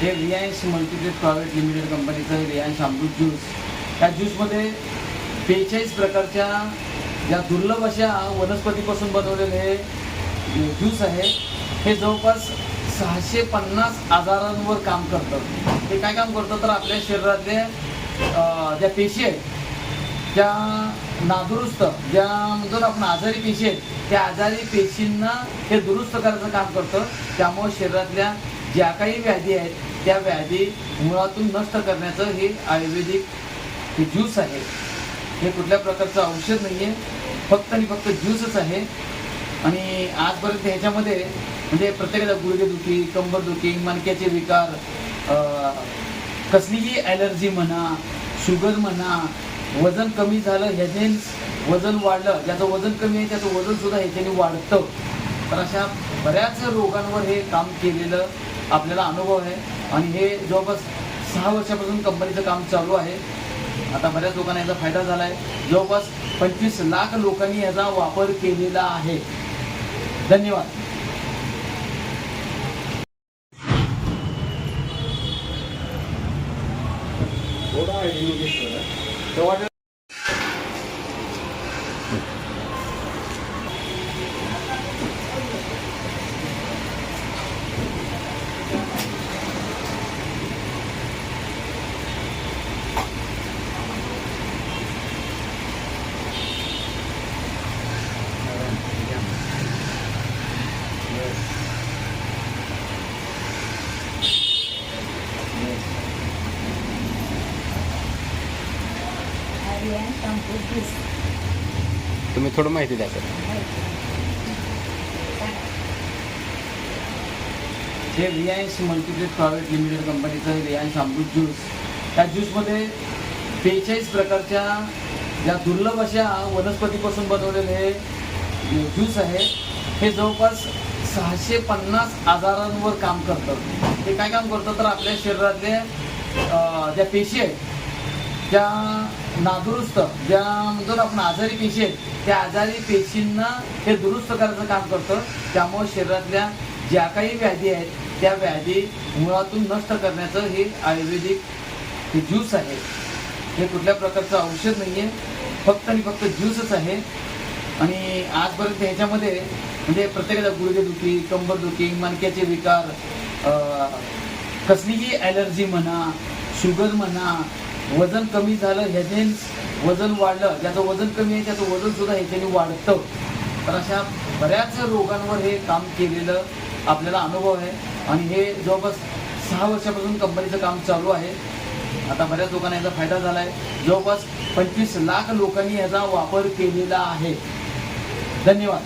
हे रियायन्स multiplet private limited कंपनीचं रियायन्स अमृत juice त्या ज्यूसमध्ये बेचाळीस प्रकारच्या ज्या दुर्लभ अशा वनस्पतीपासून बनवलेले हे ज्यूस आहे हे जवळपास सहाशे पन्नास आजारांवर काम करतं. ते काय काम करतं तर आपल्या शरीरातले ज्या पेशी आहेत ज्या नादुरुस्त ज्या म्हणतो आपण आजारी पेशी आहेत त्या आजारी पेशींना हे दुरुस्त करायचं काम करतं. त्यामुळे शरीरातल्या ज्या काही व्याधी आहेत त्या व्याधी मुळातून नष्ट करण्याचं हे आयुर्वेदिक ज्यूस आहे. हे कुठल्या प्रकारचं औषध नाही आहे फक्त आणि फक्त ज्यूसच आहे. आणि आजपर्यंत ह्याच्यामध्ये म्हणजे प्रत्येकाला गुडघेदुखी कंबरदुखी मणक्याचे विकार कसलीही ॲलर्जी म्हणा शुगर म्हणा वजन कमी झालं ह्याने वजन वाढलं ज्याचं वजन कमी आहे त्याचं वजन सुद्धा ह्याच्याने वाढतं. तर अशा बऱ्याच रोगांवर हे काम केलेलं आपल्याला अनुभव आहे. आणि हे जवळपास सहा वर्षापासून कंपनीचं काम चालू आहे. आता बऱ्याच लोकांना याचा फायदा झाला आहे जवळपास पंचवीस लाख लोकांनी याचा वापर केलेला आहे. धन्यवाद. तुम्ही थोडं माहिती द्या सर. हे रिलायन्स मल्टीप्लेट प्रायव्हेट लिमिटेड कंपनीचं रिलायन्स अमृत ज्यूस त्या ज्यूसमध्ये बेचाळीस प्रकारच्या ज्या दुर्लभ अशा वनस्पतीपासून बनवलेले हे ज्यूस आहे हे जवळपास सहाशे पन्नास आजारांवर काम करतं. हे काय काम करतं तर आपल्या शरीरातले ज्या पेशी आहेत ज्या नादुरुस्त ज्या म्हणतो आपण आजारी पेशी आहेत त्या आजारी पेशींना हे दुरुस्त करायचं काम करतं. त्यामुळे शरीरातल्या ज्या काही व्याधी आहेत त्या व्याधी मुळातून नष्ट करण्याचं हे आयुर्वेदिक हे ज्यूस आहे. हे कुठल्या प्रकारचं औषध नाही आहे फक्त आणि फक्त ज्यूसच आहे. आणि आजपर्यंत ह्याच्यामध्ये म्हणजे प्रत्येकाला गुडघेदुखी कंबरदुखी मणक्याचे विकार कसलीही ॲलर्जी म्हणा शुगर म्हणा वजन कमी झालं ह्याने वजन वाढलं ज्याचं वजन कमी आहे त्याचं वजन सुद्धा ह्याच्याने वाढतं. तर अशा बऱ्याच रोगांवर हे काम केलेलं आपल्याला अनुभव आहे. आणि हे जवळपास सहा वर्षापासून कंपनीचं काम चालू आहे. आता बऱ्याच लोकांना याचा फायदा झाला आहे जवळपास पंचवीस लाख लोकांनी याचा वापर केलेला आहे. धन्यवाद.